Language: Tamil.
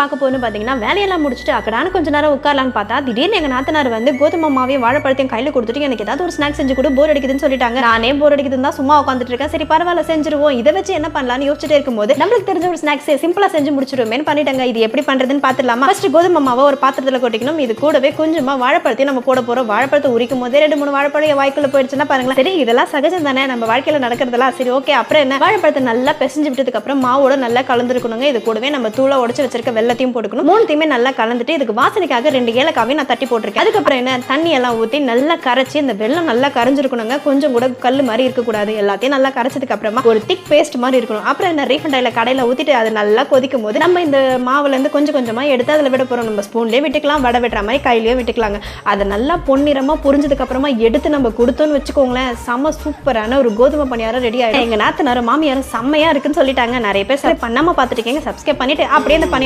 பார்க்க போகணும்னு பார்த்தீங்கன்னா வேலையெல்லாம் முடிச்சுட்டு அக்கடான கொஞ்ச நேரம் உட்காரலான்னு பார்த்தா திடீர்னு எங்கள் நாத்தனார் வந்து கோதுமை மாவையும் வாழைப்பழத்தையும் கையில் கொடுத்துட்டு எனக்கு ஏதாவது ஒரு ஸ்நாக்ஸ் செஞ்சு கொடு போர் அடிக்குதுன்னு சொல்லிட்டாங்க. நானே போர் அடிக்குதுன்னு தான் சும்மா உட்காந்துட்டு இருக்கேன். சரி பரவாயில்ல செஞ்சிருவோம். இதை வச்சு என்ன பண்ணலாம்னு யோசிச்சுட்டே இருக்கும்போது நம்மளுக்கு தெரிஞ்ச ஒரு ஸ்நாக்ஸ் சிம்பிளாக செஞ்சு முடிச்சிருவோமேனு பண்ணிட்டாங்க. இது எப்படி பண்ணுறதுன்னு பார்த்துடலாமா? ஃபர்ஸ்ட் கோதுமை மாவை ஒரு பாத்திரத்தில் கொட்டிக்கணும். இது கூடவே கொஞ்சமாக வாழைப்பழத்தையும் நம்ம போட போகிறோம் வாழைப்பழத்தை உரிக்கும் போதே ரெண்டு மூணு வாழைப்பழம் வாய்க்குள்ள போயிடுச்சுன்னா பாருங்களா சரி இதெல்லாம் சகஜம் தானே. நம்ம வாழ்க்கையில் நடக்கிறதெல்லாம் சரி ஓகே அப்புறம் என்ன? வாழைப்பழத்தை நல்லா பிசைஞ்சு விட்டதுக்கு அப்புறம் மாவோட நல்லா கலந்துருக்கணுங்க. இது கூடவே நம்ம தூளை உடச்சு வச்சிருக்க எல்லாத்தையும் போட்டுக்கணும். மூணுத்தையுமே நல்லா கலந்துட்டு இதுக்கு வாசனைக்காக ரெண்டு ஏலக்காவையும் நான் தட்டி போட்டிருக்கேன். அதுக்கப்புறம் என்ன தண்ணி எல்லாம் ஊற்றி நல்லா கரைச்சி இந்த வெள்ளம் நல்லா கரைஞ்சிருக்கணுங்க. கொஞ்சம் கூட கல் மாதிரி இருக்கக்கூடாது. எல்லாத்தையும் நல்லா கரைச்சதுக்கு அப்புறமா ஒரு திக் பேஸ்ட் மாதிரி இருக்கணும். அப்புறம் என்ன ரீஃபண்ட் ஆயில கடையில் ஊற்றிட்டு அது நல்லா கொதிக்கும் போது நம்ம இந்த மாவுல இருந்து கொஞ்சம் கொஞ்சமாக எடுத்து அதில் விட போகிறோம் நம்ம ஸ்பூன்லேயே விட்டுக்கலாம் வடை விட்டுற மாதிரி கையிலேயே விட்டுக்கலாங்க. அதை நல்லா பொன்னிறமா புரிஞ்சதுக்கு அப்புறமா எடுத்து நம்ம கொடுத்தோன்னு வச்சுக்கோங்களேன் செம்ம சூப்பரான ஒரு கோதுமை பணியாரம் ரெடி ஆகிடும் எங்கள் நாத்தனாரும் மாமியாரும் செம்மையாக இருக்குன்னு சொல்லிட்டாங்க. நிறைய பேர் பண்ணாமல் பண்ணாம பார்த்துருக்கீங்க சப்ஸ்கிரைப் பண்ணிட்டு அப்படியே அந்த பணியாரம்